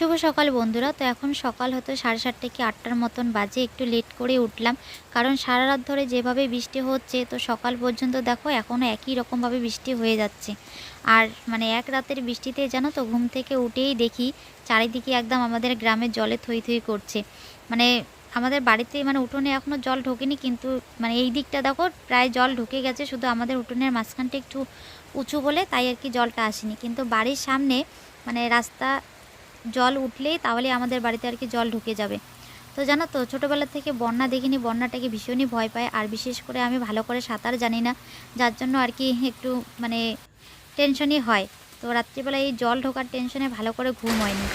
শুভ সকাল বন্ধুরা। তো এখন সকাল হতো সাড়ে সাতটা কি আটটার মতন বাজে। একটু লেট করে উঠলাম। কারণ সারা রাত ধরে যেভাবে বৃষ্টি হচ্ছে, তো সকাল পর্যন্ত দেখো এখনও একই রকমভাবে বৃষ্টি হয়ে যাচ্ছে। আর মানে এক রাতের বৃষ্টিতে জানো তো, ঘুম থেকে উঠেই দেখি চারিদিকে একদম আমাদের গ্রামে জলে থই থই করছে। মানে আমাদের বাড়িতে মানে উঠোনে এখনও জল ঢোকেনি, কিন্তু মানে এই দিকটা দেখো প্রায় জল ঢুকে গেছে, শুধু আমাদের উঠোনের মাঝখানটা একটু উঁচু বলে তাই আর কি জলটা আসেনি। কিন্তু বাড়ির সামনে মানে রাস্তা জল উঠলেই তাহলে আমাদের বাড়িতে আর কি জল ঢুকে যাবে। তো জানো তো, ছোটোবেলা থেকে বন্যা দেখিনি, বন্যাটাকে ভীষণই ভয় পায়। আর বিশেষ করে আমি ভালো করে সাঁতার জানি না, যার জন্য আর কি একটু মানে টেনশনই হয়। তো রাত্রিবেলা এই জল ঢোকার টেনশনে ভালো করে ঘুম হয়নি।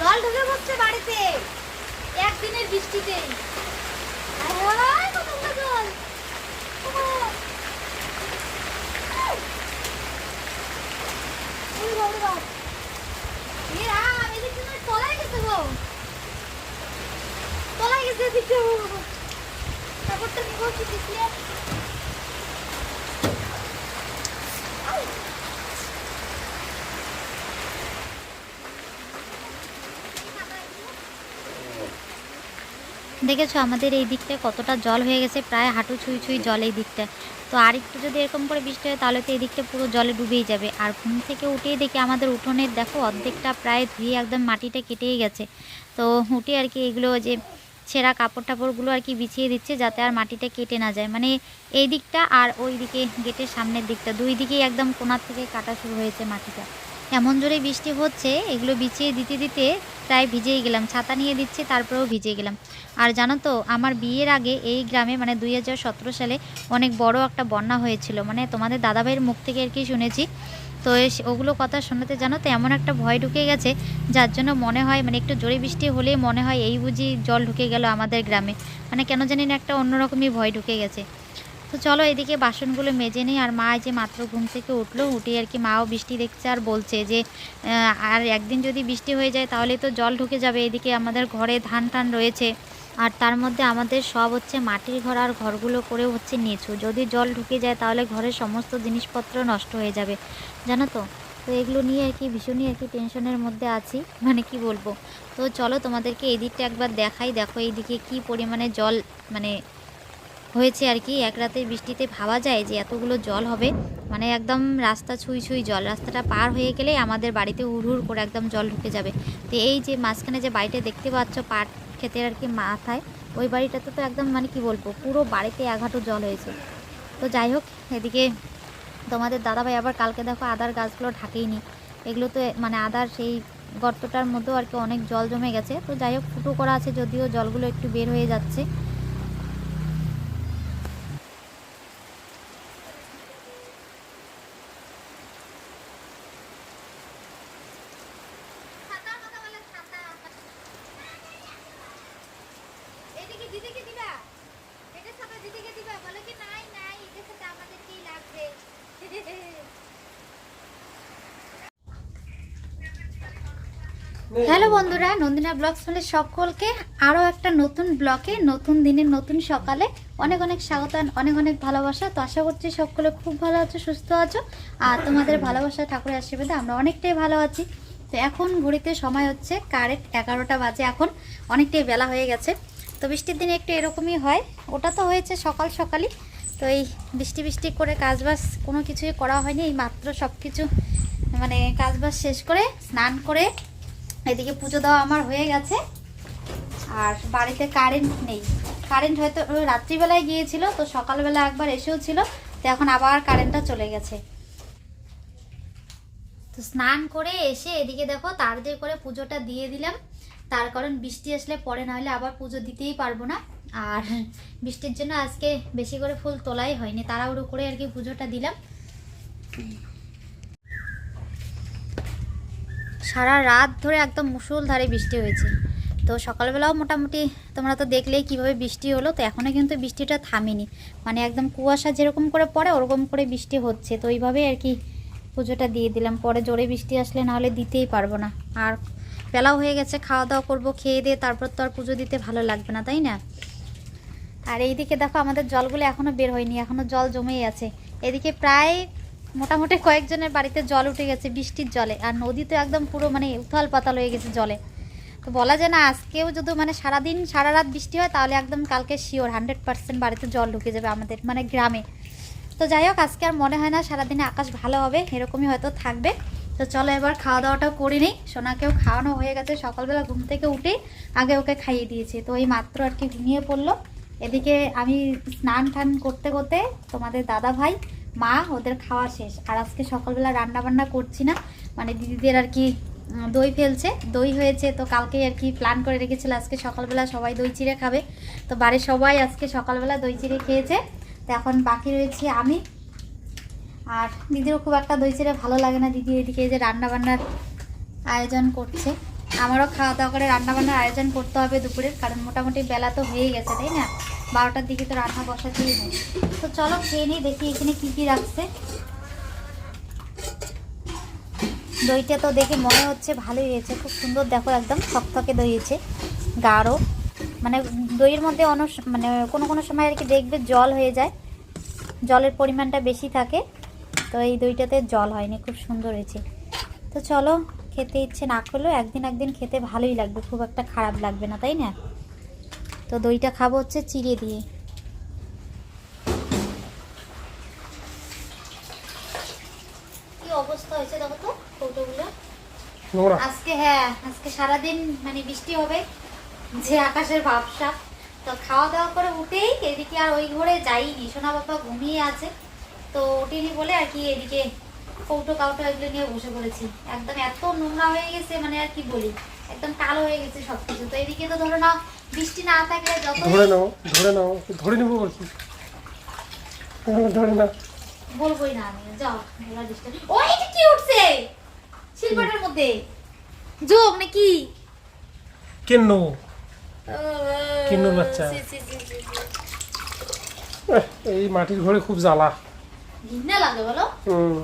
জল। ঢুকে বাড়িতে। একদিনের বৃষ্টিতেই আয় হায়, কতগুলো জল ওমা। ওরে বাবা রে বাবা। এ রাম, এদিকে মনে হয় তলায় গেছে গো। তলায় গেছে এদিকে। কাপড়টা নিবো কি দিছিলে? আউ। দেখেছ আমাদের এই দিকটা কতটা জল হয়ে গেছে, প্রায় হাঁটু ছুঁই ছুঁই জল এই দিকটা। তো আর একটু যদি এরকম করে বৃষ্টি হয় তাহলে তো এই দিকটা পুরো জলে ডুবেই যাবে। আর ঘুম থেকে উঠেই দেখি আমাদের উঠোনের দেখো অর্ধেকটা প্রায় ধুয়ে একদম মাটিটা কেটেই গেছে। তো উঠে আর কি এগুলো যে ছেঁড়া কাপড় টাপড়গুলো আর কি বিছিয়ে দিচ্ছে যাতে আর মাটিটা কেটে না যায়। মানে এই দিকটা আর ওই দিকে গেটের সামনের দিকটা, দুই দিকেই একদম কোনার থেকে কাটা শুরু হয়েছে মাটিটা। এমন জোরে বৃষ্টি হচ্ছে, এগুলো বিছিয়ে দিতে দিতে প্রায় ভিজেই গেলাম, ছাতা নিয়ে দিচ্ছি, তারপরেও ভিজে গেলাম। আর জানো তো, আমার বিয়ের আগে এই গ্রামে মানে দুই হাজার সতেরো সালে অনেক বড় একটা বন্যা হয়েছিল মানে তোমাদের দাদাভাইয়ের মুখ থেকে আর কি শুনেছি। তো ওগুলো কথা শোনাতে জানো তো, এমন একটা ভয় ঢুকে গেছে, যার জন্য মনে হয় মানে একটু জোরে বৃষ্টি হলেই মনে হয় এই বুঝি জল ঢুকে গেল আমাদের গ্রামে। মানে কেন জানি না একটা অন্যরকমই ভয় ঢুকে গেছে। তো চলো এদিকে বাসনগুলো মেজে নেই। আর মা যে মাত্র ঘুম থেকে উঠল, উঠে আর কি মাও বৃষ্টি দেখছে আর বলছে যে আর একদিন যদি বৃষ্টি হয়ে যায় তাহলে তো জল ঢুকে যাবে। এদিকে আমাদের ঘরে ধান টান রয়েছে। আর তার মধ্যে আমাদের সব হচ্ছে মাটির ঘর আর ঘরগুলো করেও হচ্ছে নিচু। যদি জল ঢুকে যায় তাহলে ঘরের সমস্ত জিনিসপত্র নষ্ট হয়ে যাবে। জানো তো? তো এগুলো নিয়ে আর কি ভীষণই আর কি টেনশনের মধ্যে আছি। মানে কি বলব? তো চলো তোমাদেরকে এই দিকটা একবার দেখাই। দেখো এইদিকে কি পরিমাণে জল মানে হয়েছে আর কি। এক রাতের বৃষ্টিতে ভাবা যায় যে এতগুলো জল হবে। মানে একদম রাস্তা ছুঁই ছুঁই জল। রাস্তাটা পার হয়ে গেলেই আমাদের বাড়িতে হুড় করে একদম জল ঢুকে যাবে। তো এই যে মাঝখানে যে বাড়িটা দেখতে পাচ্ছ পাট ক্ষেতের আর কি মাথায়, ওই বাড়িটাতে তো একদম মানে কি বলব, পুরো বাড়িতে এক জল হয়েছে। তো যাই হোক, এদিকে তোমাদের দাদাভাই আবার কালকে দেখো আদার গাছগুলো ঢাকেইনি। এগুলো তো মানে আদার সেই গর্তটার মধ্যেও আর কি অনেক জল জমে গেছে। তো যাই হোক, ফুটো করা আছে যদিও জলগুলো একটু বের হয়ে যাচ্ছে ছাতা কথা বলে ছাতা এদিকে দিদিকে দিবা। এটা দিদিকে দিবা। কি নাই নাই এটা ছাতা আমাদেরকেই লাগবে? হ্যালো বন্ধুরা, নন্দিনা ব্লগস ফলে সকলকে আরও একটা নতুন ব্লকে নতুন দিনে নতুন সকালে অনেক অনেক স্বাগত অনেক অনেক ভালোবাসা। তো আশা করছি সকলে খুব ভালো আছো, সুস্থ আছো। আর তোমাদের ভালোবাসা, ঠাকুরের আশীর্বাদে আমরা অনেকটাই ভালো আছি। তো এখন ঘড়িতে সময় হচ্ছে কারেক্ট এগারোটা বাজে এখন। অনেকটাই বেলা হয়ে গেছে। তো বৃষ্টির দিনে একটু এরকমই হয়। ওটা তো হয়েছে সকাল সকালই। তো এই বৃষ্টি বৃষ্টি করে কাজবাজ কোনো কিছুই করা হয়নি। এই মাত্র সব কিছু মানে কাজবাজ শেষ করে স্নান করে এদিকে পুজো দেওয়া আমার হয়ে গেছে। আর বাড়িতে কারেন্ট নেই। কারেন্ট হয়তো রাত্রিবেলায় গিয়েছিল, তো সকালবেলা একবার এসেও ছিল, তো এখন আবার কারেন্টটা চলে গেছে। তো স্নান করে এসে এদিকে দেখো তাড়াতাড়ি করে পুজোটা দিয়ে দিলাম। তার কারণ বৃষ্টি আসলে পরে না হলে আবার পুজো দিতেই পারব না। আর বৃষ্টির জন্য আজকে বেশি করে ফুল তোলাই হয়নি, তাড়াহুড়ো করে আর কি পুজোটা দিলাম। সারা রাত ধরে একদম মুষলধারে বৃষ্টি হয়েছে। তো সকালবেলাও মোটামুটি তোমরা তো দেখলেই কীভাবে বৃষ্টি হলো, তো এখনও কিন্তু বৃষ্টিটা থামেনি। মানে একদম কুয়াশা যেরকম করে পড়ে, ওরকম করে বৃষ্টি হচ্ছে। তো ওইভাবেই আর কি পুজোটা দিয়ে দিলাম। পরে জোরে বৃষ্টি আসলে নাহলে দিতেই পারব না। আর বেলাও হয়ে গেছে খাওয়া দাওয়া করব, খেয়ে দিয়ে তারপর তো আর পুজো দিতে ভালো লাগবে না, তাই না? আর এইদিকে দেখো আমাদের জলগুলো এখনও বের হয়নি এখনও জল জমেই আছে। এদিকে প্রায় মোটামুটি কয়েকজনের বাড়িতে জল উঠে গেছে বৃষ্টির জলে, আর নদী তো একদম পুরো মানে উথাল পাতাল হয়ে গেছে জলে। তো বলা যায় না, আজকেও যদি মানে সারাদিন সারা রাত বৃষ্টি হয়, তাহলে একদম কালকে শিওর হান্ড্রেড পার্সেন্ট বাড়িতে জল ঢুকে যাবে আমাদের মানে গ্রামে। তো যাই হোক, আজকে আর মনে হয় না সারাদিনে আকাশ ভালো হবে, এরকমই হয়তো থাকবে। তো চলো এবার খাওয়া দাওয়াটাও করে নিই। সোনাকেও খাওয়ানো হয়ে গেছে। সকালবেলা ঘুম থেকে উঠে আগে ওকে খাইয়ে দিয়েছি। তো এই মাত্র আর কি ঘুমিয়ে পড়ল। এদিকে আমি স্নান টান করতে করতে তোমাদের দাদা ভাই, মা, ওদের খাওয়া শেষ। আর আজকে সকালবেলা রান্না বান্না করছি না। মানে দিদিদের আর কি দই ফেলছে। দই হয়েছে তো কালকেই আর কি প্ল্যান করে রেখেছিল। আজকে সকালবেলা সবাই দই চিড়ে খাবে। তো বাড়ির সবাই আজকে সকালবেলা দই চিড়ে খেয়েছে। তো এখন বাকি রয়েছে আমি আর দিদিরও খুব একটা দই চিড়ে ভালো লাগে না। দিদি এদিকে যে রান্না বান্নার আয়োজন করছে। আমারও খাওয়া দাওয়া করে রান্না বান্নার আয়োজন করতে হবে দুপুরের, কারণ মোটামুটি বেলা তো হয়েই গেছে, তাই না? বারোটার দিকে তো রান্না বসাতেই নেই তো চলো খেয়ে নিই, দেখি এখানে কি কি রাখছে। দইটা তো দেখে মনে হচ্ছে ভালোই হয়েছে, খুব সুন্দর দেখো একদম থকথকে দই হয়েছে, গাঢ়। মানে দইয়ের মধ্যে অন্য মানে কোনো কোনো সময় আর কি দেখবে জল হয়ে যায়, জলের পরিমাণটা বেশি থাকে। তো এই দইটাতে জল হয়নি খুব সুন্দর হয়েছে। তো চলো খেতে ইচ্ছে না করলেও একদিন একদিন খেতে ভালোই লাগবে খুব একটা খারাপ লাগবে না তাই না? তো দইটা খাব হচ্ছে চিড়ে দিয়ে। কি অবস্থা হয়েছে দেখো তো কৌটোগুলো? আজকে হ্যাঁ আজকে সারাদিন মানে বৃষ্টি হবে যে আকাশের ভাবসা তো খাওয়া দাওয়া করে উঠেই এদিকে আর ওই ঘরে যাইনি সোনা বাবা ঘুমিয়ে আছে। তো উঠিনি বলে আর কি এদিকে কৌটো কাউটো এগুলো নিয়ে বসে পড়েছি। একদম এত নোংরা হয়ে গেছে মানে আর কি বলি একদম কালো হয়ে গেছে সবকিছু। তো এদিকে তো ধরো না বৃষ্টি না থাকলে যত ধরে নাও ধরে নাও ধরে নেব বলছি। ধরে না বলবোই না আমি যাও বলা ডিস্টার্ব ও এটা কি উঠছে? শিল্পাটার মধ্যে। যোগ নাকি? কেন কিন্নুর বাচ্চা। এই মাটির ঘরে খুব জ্বালা। ঘৃণা লাগে বলো। হুম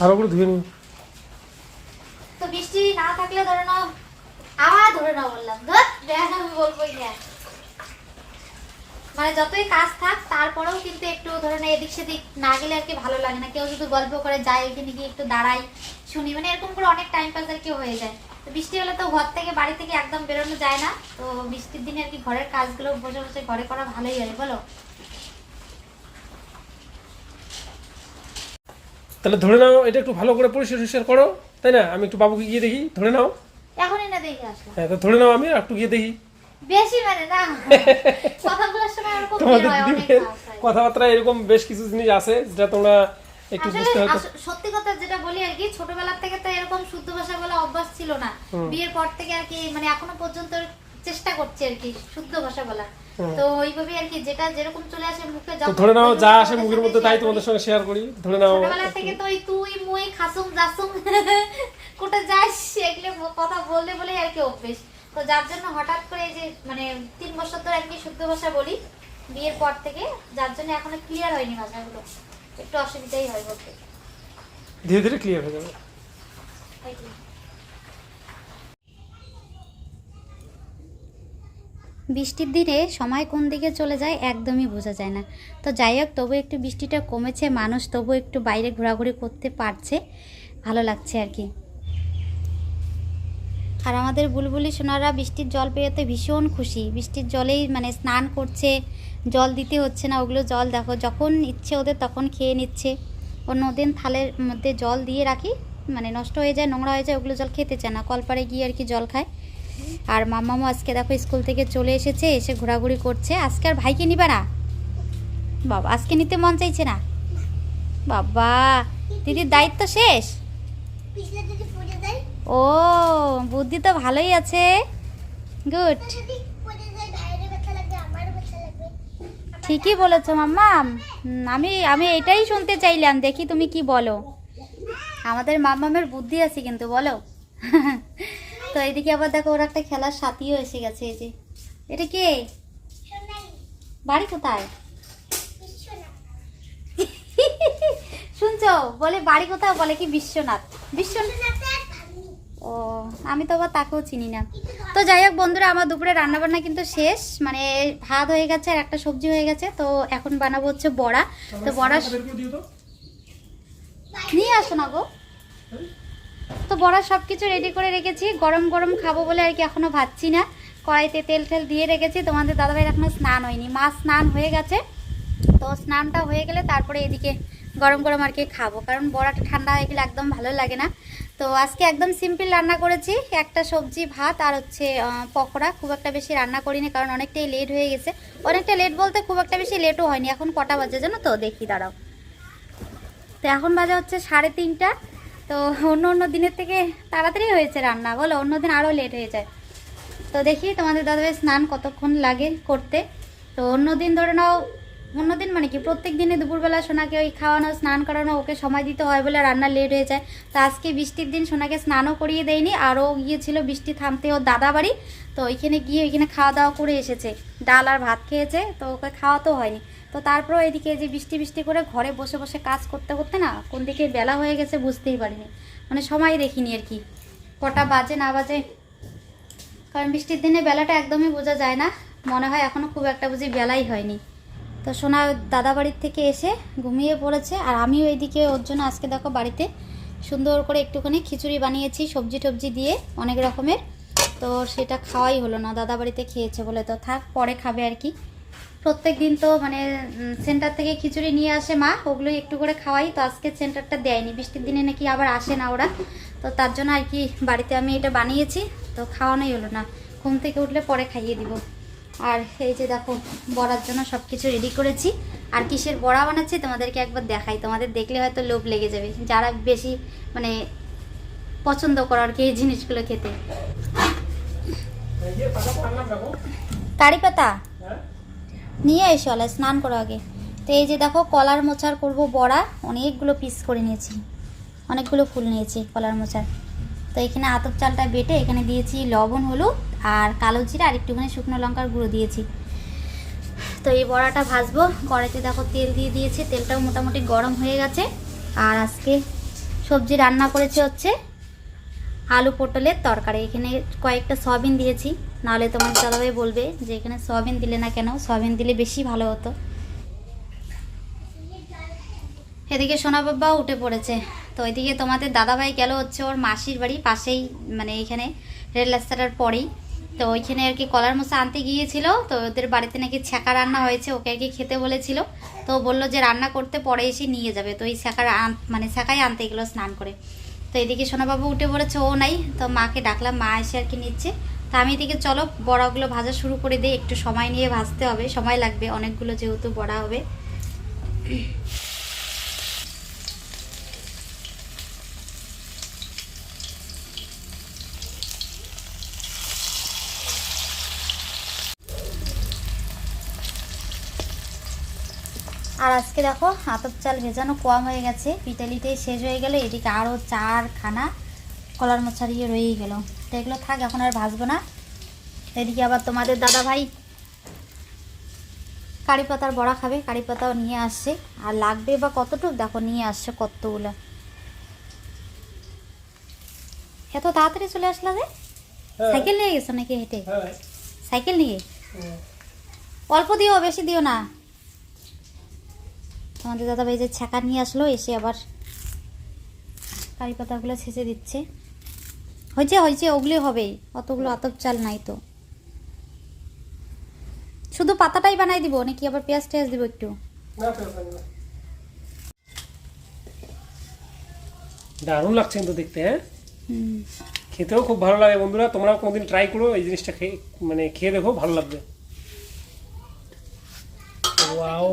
ভালো করে ধুয়ে নি। তো বৃষ্টি না থাকলে ধরে নাও আবার ধরে নাও বললাম। ধর দেখ আমি বলবোই না মানে যতই কাজ থাক তারপরেও কিন্তু একটু ধরে না এদিক সেদিক না গেলে আর কি ভালো লাগে না। কেউ যদি গল্প করে যায় ওইখানে গিয়ে একটু দাঁড়াই শুনি। মানে এরকম করে অনেক টাইম পাস আর কি হয়ে যায়। তো বৃষ্টি হলে তো ঘর থেকে বাড়ি থেকে একদম বেরোনো যায় না। তো বৃষ্টির দিনে আর কি ঘরের কাজগুলো বসে বসে ঘরে করা ভালোই হয় বলো। তাহলে ধরে নাও এটা একটু ভালো করে পরিষ্কার টরিষ্কার করো। তাই না? আমি একটু বাবুকে গিয়ে দেখি ধরে নাও। এখনই না দেখে আসলাম। হ্যাঁ তো ধরে নাও আমি একটু গিয়ে দেখি। বেশি মানে না। কথা বলার সময় ওরকম বের তোমাদের হয়, হয়। কথাবার্তা এরকম বেশ কিছু জিনিস আছে যেটা তোমরা একটু বুঝতে আস- সত্যি কথা যেটা বলি আর কি ছোটবেলার থেকে তো এরকম শুদ্ধ ভাষা বলা অভ্যাস ছিল না। বিয়ের পর থেকে আর কি মানে এখনও পর্যন্ত চেষ্টা করছি আর কি শুদ্ধ ভাষা বলা। তো ওইভাবে আর কি যেটা যেরকম চলে আসে মুখে যখন ধরে নাও যা আসে মুখের মধ্যে তাই তোমাদের সঙ্গে শেয়ার করি। ধরে নাও ছোটবেলা থেকে তো ওই তুই মুই খাসুম জাসুম কোটা যাস এগুলো কথা বললে বলে আর কি অভ্যেস। তো যার জন্য হঠাৎ করে এই যে মানে তিন বছর ধরে আর কি শুদ্ধ ভাষা বলি বিয়ের পর থেকে যার জন্য এখনও ক্লিয়ার হয়নি ভাষাগুলো। একটু অসুবিধাই হয় বলতে। ধীরে ধীরে ক্লিয়ার হয়ে যাবে তাই কি? বৃষ্টির দিনে সময় কোন দিকে চলে যায় একদমই বোঝা যায় না। তো যাই হোক, তবু একটু বৃষ্টিটা কমেছে, মানুষ তবু একটু বাইরে ঘোরাঘুরি করতে পারছে, ভালো লাগছে আর কি। আর আমাদের বুলবুলি সোনারা বৃষ্টির জল পেয়েতে ভীষণ খুশি। বৃষ্টির জলেই মানে স্নান করছে, জল দিতে হচ্ছে না, ওগুলো জল দেখো, যখন ইচ্ছে ওদের তখন খেয়ে নিচ্ছে। অন্যদিন থালের মধ্যে জল দিয়ে রাখি মানে নষ্ট হয়ে যায়, নোংরা হয়ে যায়, ওগুলো জল খেতে চায় না। কলপাড়ে গিয়ে আর কি জল খায়। আর মাম্মামও আজকে দেখো স্কুল থেকে চলে এসেছে, এসে ঘোরাঘুরি করছে। আজকে আর ভাইকে নিবে না? বাবা, আজকে নিতে মন চাইছে না? বাবা, দিদির দায়িত্ব শেষ? ও, বুদ্ধি তো ভালোই আছে। গুড ঠিকই বলেছ মাম্মা আমি আমি এটাই শুনতে চাইলাম, দেখি তুমি কি বলো। আমাদের মাম্মামের বুদ্ধি আছে কিন্তু, বলো। তো এদিকে আবার দেখো ওর একটা খেলার সাথীও এসে গেছে এই যে। এটা কে? বাড়ি কোথায়? শুনছো? বলে বাড়ি কোথায় বলে কি বিশ্বনাথ। বিশ্বনাথ ও আমি তো আবার তাকেও চিনি না। তো যাই হোক বন্ধুরা আমার দুপুরে রান্নাবান্না কিন্তু শেষ। মানে ভাত হয়ে গেছে আর একটা সবজি হয়ে গেছে তো এখন বানাবো হচ্ছে বড়া। তো বড়া নিয়ে আসো না গো। তো বড়া সব কিছু রেডি করে রেখেছি। গরম গরম খাব বলে আর কি এখনও ভাবছি না। কড়াইতে তেল টেল দিয়ে রেখেছি। তোমাদের দাদাভাইয়ের এখনও স্নান হয়নি। মা স্নান হয়ে গেছে। তো স্নানটা হয়ে গেলে তারপরে এদিকে গরম গরম আর কি খাব। কারণ বড়াটা ঠান্ডা হয়ে গেলে একদম ভালো লাগে না। তো আজকে একদম সিম্পল রান্না করেছি। একটা সবজি, ভাত আর হচ্ছে পকোড়া। খুব একটা বেশি রান্না করিনি কারণ অনেকটাই লেট হয়ে গেছে। অনেকটা লেট বলতে খুব একটা বেশি লেটও হয়নি। এখন কটা বাজে জানো তো? দেখি, দাঁড়াও। তো এখন বাজে হচ্ছে সাড়ে তিনটা। তো অন্য অন্য দিনের থেকে তাড়াতাড়ি হয়েছে রান্না, বলো, অন্য দিন আরও লেট হয়ে যায়। তো দেখি তোমাদের দাদাভাই স্নান কতক্ষণ লাগে করতে। তো অন্য দিন ধরে নাও, অন্য দিন মানে কি, প্রত্যেক দিনে দুপুরবেলা সোনাকে ওই খাওয়ানো, স্নান করানো, ওকে সময় দিতে হয় বলে রান্না লেট হয়ে যায়। তো আজকে বৃষ্টির দিন সোনাকে স্নানও করিয়ে দেয়নি আরও গিয়েছিল বৃষ্টি থামতে ওর দাদা বাড়ি তো ওইখানে গিয়ে ওইখানে খাওয়া দাওয়া করে এসেছে, ডাল আর ভাত খেয়েছে, তো ওকে খাওয়াতেও হয়নি। তো তারপরেও এদিকে যে বৃষ্টি বৃষ্টি করে ঘরে বসে বসে কাজ করতে করতে না কোন দিকে বেলা হয়ে গেছে বুঝতেই পারিনি। মানে সময় দেখিনি আর কি। কটা বাজে না বাজে। কারণ বৃষ্টির দিনে বেলাটা একদমই বোঝা যায় না। মনে হয় এখনও খুব একটা বুঝি বেলাই হয়নি। তো সোনা দাদা বাড়ির থেকে এসে ঘুমিয়ে পড়েছে আর আমিও এইদিকে ওর জন্য আজকে দেখো বাড়িতে সুন্দর করে একটুখানি খিচুড়ি বানিয়েছি, সবজি টবজি দিয়ে অনেক রকমের। তো সেটা খাওয়াই হলো না, দাদা বাড়িতে খেয়েছে বলে। তো থাক, পরে খাবে আর কি। প্রত্যেক দিন তো মানে সেন্টার থেকে খিচুড়ি নিয়ে আসে মা, ওগুলোই একটু করে খাওয়াই। তো আজকে সেন্টারটা দেয়নি, বৃষ্টির দিনে নাকি আবার আসে না ওরা। তো তার জন্য আর কি বাড়িতে আমি এটা বানিয়েছি, তো খাওয়ানোই হলো না। ঘুম থেকে উঠলে পরে খাইয়ে দিব। আর এই যে দেখো, বড়ার জন্য সব কিছু রেডি করেছি। আর কিসের বড়া বানাচ্ছি তোমাদেরকে একবার দেখাই। তোমাদের দেখলে হয়তো লোভ লেগে যাবে। যারা বেশি মানে পছন্দ করো আর কি এই জিনিসগুলো খেতে। কারি পাতা? নিয়ে এসো আলা স্নান করো আগে। তো এই যে দেখো, কলার মোচার করব বড়া, অনেকগুলো পিস করে নিয়েছি। অনেকগুলো ফুল নিয়েছি কলার মোচার। তো এখানে আতপ চালটা বেটে এখানে দিয়েছি লবণ, হলুদ আর কালো জিরা আর একটুখানি শুকনো লঙ্কার গুঁড়ো দিয়েছি। তো এই বড়াটা ভাজবো। কড়াইতে দেখো তেল দিয়ে দিয়েছি। তেলটাও মোটামুটি গরম হয়ে গেছে। আর আজকে সবজি রান্না করেছে হচ্ছে আলু পটলের তরকারি। এখানে কয়েকটা সয়াবিন দিয়েছি। নাহলে তোমার দাদাভাই বলবে যে এখানে সয়াবিন দিলে না কেন? সয়াবিন দিলে বেশি ভালো হতো। এদিকে সোনা উঠে পড়েছে। তো ওইদিকে তোমাদের দাদাভাই গেল হচ্ছে ওর মাসির বাড়ি, পাশেই মানে এখানে রেল রাস্তাটার পরেই। তো ওইখানে আর কি কলার মশা আনতে গিয়েছিল, তো ওদের বাড়িতে নাকি ছ্যাঁকা রান্না হয়েছে, ওকে আর কি খেতে বলেছিল। তো বলল যে রান্না করতে পরে এসে নিয়ে যাবে। তো ওই ছ্যাঁকার মানে ছ্যাঁকাই আনতে গেলো স্নান করে। তো এদিকে সোনাবাবু উঠে পড়েছে, ও নাই। তো মাকে ডাকলাম, মা এসে আর কি নিচ্ছে। তো আমি এদিকে চলো, বড়াগুলো ভাজা শুরু করে দিই, একটু সময় নিয়ে ভাজতে হবে, সময় লাগবে, অনেকগুলো যেহেতু বড়া হবে। আর আজকে দেখো, আতপ চাল ভেজানো কম হয়ে গেছে পিটালিটাই শেষ হয়ে গেলে, এদিকে আরও চার খানা কলার ইয়ে রয়েই গেল। তো এগুলো থাক এখন আর ভাজবো না। এদিকে আবার তোমাদের দাদা ভাই কারি পাতার বড়া খাবে কারি পাতাও নিয়ে আসছে। আর লাগবে বা কতটুক দেখো নিয়ে আসছে কতগুলো। এত তাড়াতাড়ি চলে আসলা যে? হ্যাঁ। সাইকেল নিয়ে গেছো নাকি হেঁটে? হ্যাঁ। সাইকেল নিয়ে? অল্প দিও বেশি দিও না। তোমাদের দাদা ভাই যে ছ্যাঁকা নিয়ে আসলো এসে আবার কারি পাতাগুলো ছেঁচে দিচ্ছে। হয়েছে হয়েছে ওগুলি হবেই। অতগুলো আতপ চাল নাই তো। শুধু পাতাটাই বানাই দিব নাকি আবার পেঁয়াজ টেয়াজ দিব একটু। দারুণ লাগছে কিন্তু দেখতে হ্যাঁ? খেতেও খুব ভালো লাগে বন্ধুরা তোমরাও কোনোদিন ট্রাই করো এই জিনিসটা খেয়ে মানে খেয়ে দেখো ভালো লাগবে। ওয়াও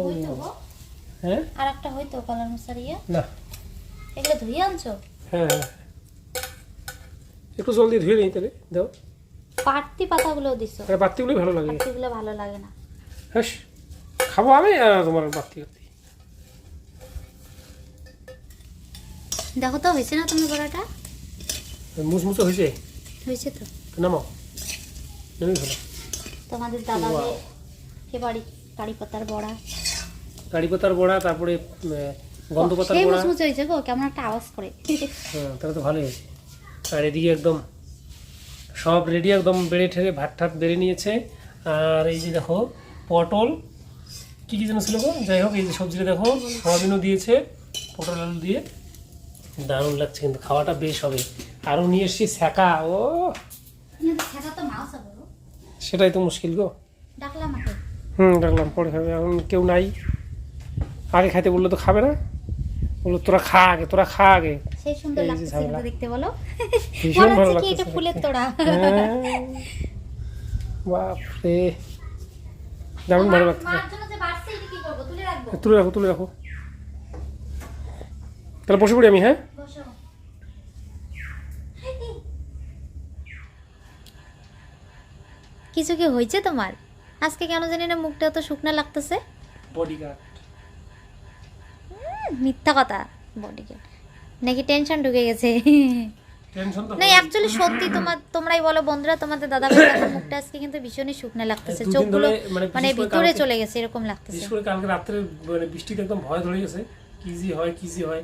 হ্যাঁ আর একটা হয়তো কলার মশার ইয়ে না। এগুলো ধুয়ে আনছো? হ্যাঁ হ্যাঁ। একটু জল দিয়ে ধুয়ে নিই তাহলে দাও। পাটতি পাতাগুলো দিছো? আর বাতিগুলোই ভালো লাগে। পাটতিগুলো ভালো লাগে না। হ্যাঁ খাব আমি আর তোমার বাতি বাতি দেখো তো হয়েছে না তোমার বড়াটা? মুসমুসে হয়েছে? হয়েছে তো। নামাও। নেমে ভালো। তোমাদের দাদা Wow. এবারই কারি পাতার বড়া। কারি পাতার বড়া তারপরে গন্ধ পাতার বড়া। মুচমুচে হয়েছে গো কেমন একটা আওয়াজ করে। হ্যাঁ তাহলে তো ভালোই হয়েছে। আর এদিকে একদম সব রেডি একদম বেড়ে ঠেড়ে ভাত ঠাত বেড়ে নিয়েছে। আর এই যে দেখো পটল কী কী যেন ছিল গো? যাই হোক এই যে সবজিটা দেখো সয়াবিনও দিয়েছে পটল আলু দিয়ে। দারুণ লাগছে কিন্তু খাওয়াটা বেশ হবে। আরও নিয়ে এসছি স্যাকা ও। সেটাই তো মুশকিল গো। ডাকলাম হুম রাখলাম পরে খাবে এখন কেউ নাই। আগে খাইতে বললে তো খাবে না। বলল তোরা খা আগে তোরা খা আগে সেই সুন্দর কিন্তু দেখতে বলো। ভীষণ ভালো কি এটা ফুলের তোড়া। হ্যাঁ। বাপরে। দারুণ ভালো লাগতেছে। মার জন্য যে বাড়ছে এটা কি করব? তুলে রাখব? তুলে রাখো তুলে রাখো। তাহলে বসে পড়ি আমি হ্যাঁ? কিছু কি হয়েছে তোমার? আজকে কেন জানি না মুখটা এত শুকনা লাগতেছে। বডিগার্ড মিথ্যা কথা বডিকে নাকি টেনশন ঢুকে গেছে? না অ্যাকচুয়ালি সত্যি তোমার তোমরাই বলো বন্ধুরা তোমাদের দাদা ভাই দেখো মুখটা আজকে কিন্তু ভীষণই শুকনা লাগতেছে। চোখগুলো মানে মানে বিশেষ করে ভিতরে চলে গেছে এরকম লাগতেছে। বিশেষ করে কালকে রাত্রে মানে বৃষ্টিতে একদম ভয় ধরে গেছে। কি হয় কি হয়।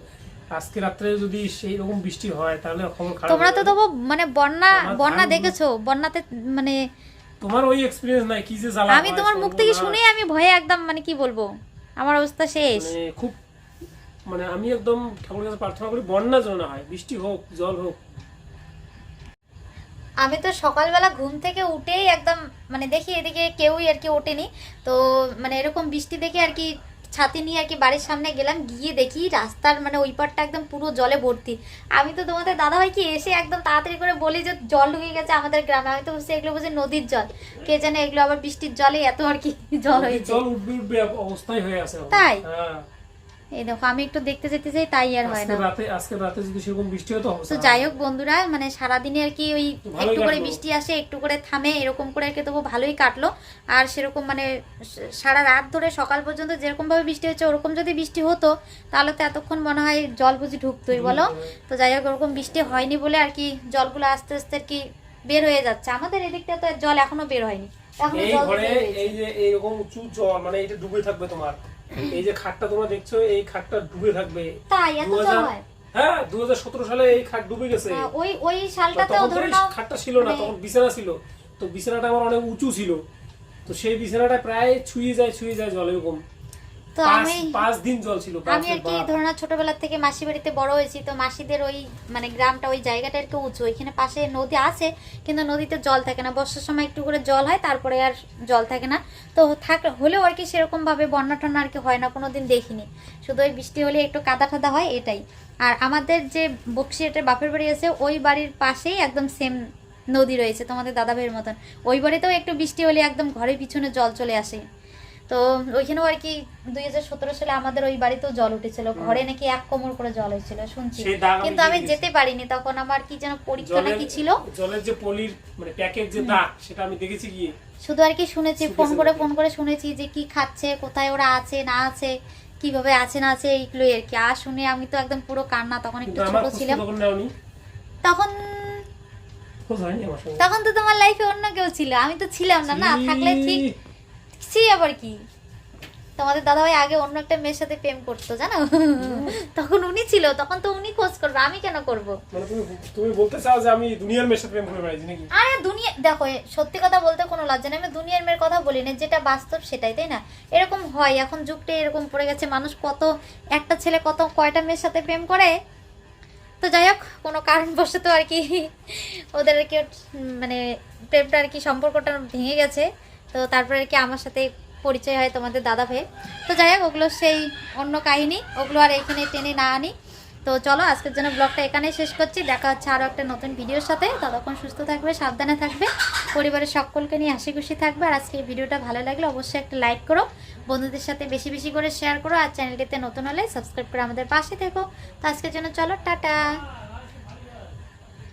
আজকে রাত্রে যদি সেই রকম বৃষ্টি হয় তাহলে খবর খারাপ তোমরা তো তবু মানে বন্যা বন্যা দেখেছ? বন্যাতে মানে তোমার ওই এক্সপিরিয়েন্স নাই কি যে জ্বালা আমি তোমার মুখ থেকে। শুনেই আমি ভয়ে একদম মানে কি বলব? আমার অবস্থা শেষ। খুব মানে আমি একদম ঠাকুরের কাছে প্রার্থনা করি বন্যা যেন না হয় বৃষ্টি হোক জল হোক। আমি তো সকালবেলা ঘুম থেকে উঠেই একদম মানে দেখি এদিকে কেউই আর কি ওঠেনি। তো মানে এরকম বৃষ্টি দেখে আর কি ছাতি নিয়ে আর কি বাড়ির সামনে গেলাম গিয়ে দেখি রাস্তার মানে ওই পারটা একদম পুরো জলে ভর্তি। আমি তো তোমাদের দাদাভাই কি এসে একদম তাড়াতাড়ি করে বলি যে জল ঢুকে গেছে আমাদের গ্রামে আমি তো বুঝছি এগুলো বুঝি নদীর জল। কে জানে এগুলো আবার বৃষ্টির জলে এত আর কি জল হয়েছে। জল উঠবে উঠবে অবস্থায় হয়ে আছে তাই? হ্যাঁ। এই দেখো আমি একটু দেখতে যেতে চাই তাই আর হয় না। রাতে আজকে রাতে যদি সেরকম বৃষ্টি হতো তো যাই হোক বন্ধুরা মানে সারাদিনে আর কি ওই একটু করে বৃষ্টি আসে একটু করে থামে এরকম করে আর কি তবু ভালোই কাটলো। আর সেরকম মানে সারা রাত ধরে সকাল পর্যন্ত যেরকম ভাবে বৃষ্টি হচ্ছে ওরকম যদি বৃষ্টি হতো তাহলে তো এতক্ষণ মনে হয় জল বুঝি ঢুকতোই বলো? তো যাই হোক ওরকম বৃষ্টি হয়নি বলে আর কি জলগুলো আস্তে আস্তে আর কি বের হয়ে যাচ্ছে। আমাদের এদিকটা তো জল এখনও বের হয়নি। এখনও এই জল এই যে এইরকম উঁচু জল মানে এটা ডুবে থাকবে তোমার। এই যে খাটটা তোমরা দেখছ এই খাটটা ডুবে থাকবে। তাই এত জল 2000 হয়? হ্যাঁ দু হাজার সতেরো সালে এই খাট ডুবে গেছে। ওই ওই সালটাতেও ধরে নাও খাটটা ছিল না মানে- তখন বিছানা ছিল। তো বিছানাটা আমার অনেক উঁচু ছিল। তো সেই বিছানাটা প্রায় ছুঁয়ে যায় ছুঁয়ে যায় জল এরকম। তো আমি পাঁচ দিন জল ছিল আমি আর কি বাপ। ধরো না ছোটবেলা থেকে মাসি বাড়িতে বড় হয়েছি তো মাসিদের ওই মানে গ্রামটা ওই জায়গাটা একটু উঁচু। ওইখানে পাশে নদী আছে কিন্তু নদীতে জল থাকে না। বর্ষার সময় একটু করে জল হয় তারপরে আর জল থাকে না। তো থাক হলেও আর কি সেরকম ভাবে বন্যা টন্যা আর কি হয় না কোনোদিন দেখিনি। শুধু ওই বৃষ্টি হলে একটু কাদা টাদা হয় এটাই। আর আমাদের যে বক্সিয়াটের বাপের বাড়ি আছে ওই বাড়ির পাশেই একদম সেম নদী রয়েছে তোমাদের দাদা ভাইয়ের মতন। ওই বাড়িতেও একটু বৃষ্টি হলে একদম ঘরের পিছনে জল চলে আসে। তো ওইখানেও আর কি দুই হাজার সতেরো সালে আমাদের ওই বাড়িতেও জল উঠেছিল। ঘরে নাকি এক কোমর করে জল হয়েছিল শুনছি। কিন্তু আমি যেতে পারিনি তখন আমার কি যেন পরীক্ষা নাকি ছিল। জলের যে পলির মানে প্যাকেট যে দাগ সেটা আমি দেখেছি গিয়ে। শুধু আর কি শুনেছি ফোন করে ফোন করে শুনেছি যে কি খাচ্ছে কোথায় ওরা আছে না আছে কীভাবে আছে না আছে এইগুলোই আর কি। আর শুনে আমি তো একদম পুরো কান্না তখন একটু ছোট ছিলাম। তখন তখন তো তোমার লাইফে অন্য কেউ ছিল। আমি তো ছিলাম না না থাকলে ঠিক ছি আবার কি। তোমাদের দাদা দাদাভাই আগে অন্য একটা মেয়ের সাথে প্রেম করতো জানো? তখন উনি ছিল তখন তো উনি খোঁজ করবে আমি কেন করব? মানে তুমি তুমি বলতে চাও যে আমি দুনিয়ার মেয়ের সাথে প্রেম করে বেড়াইছি নাকি? আরে দুনিয়া দেখো সত্যি কথা বলতে কোনো লজ্জা নেই আমি দুনিয়ার মেয়ের কথা বলি না যেটা বাস্তব সেটাই তাই না? এরকম হয় এখন যুগটা এরকম পড়ে গেছে মানুষ কত একটা ছেলে কত কয়টা মেয়ের সাথে প্রেম করে? তো যাই হোক কোনো কারণবশত আর কি ওদের আর কি মানে প্রেমটা আর কি সম্পর্কটা ভেঙে গেছে। তো তারপরে কি আমার সাথে পরিচয় হয় তোমাদের দাদা ভাই? তো যাই হোক, ওগুলো সেই অন্য কাহিনী। ওগুলো আর এখানে টেনে না আনি। তো চলো, আজকের জন্য ব্লগটা এখানেই শেষ করছি। দেখা হচ্ছে আরও একটা নতুন ভিডিওর সাথে। ততক্ষণ সুস্থ থাকবে, সাবধানে থাকবে। পরিবারের সকলকে নিয়ে হাসি খুশি থাকবে। আর আজকে ভিডিওটা ভালো লাগলে অবশ্যই একটা লাইক করো। বন্ধুদের সাথে বেশি বেশি করে শেয়ার করো। আর চ্যানেলটিতে নতুন হলে সাবস্ক্রাইব করে আমাদের পাশে থেকো। তো আজকের জন্য চলো, টাটা!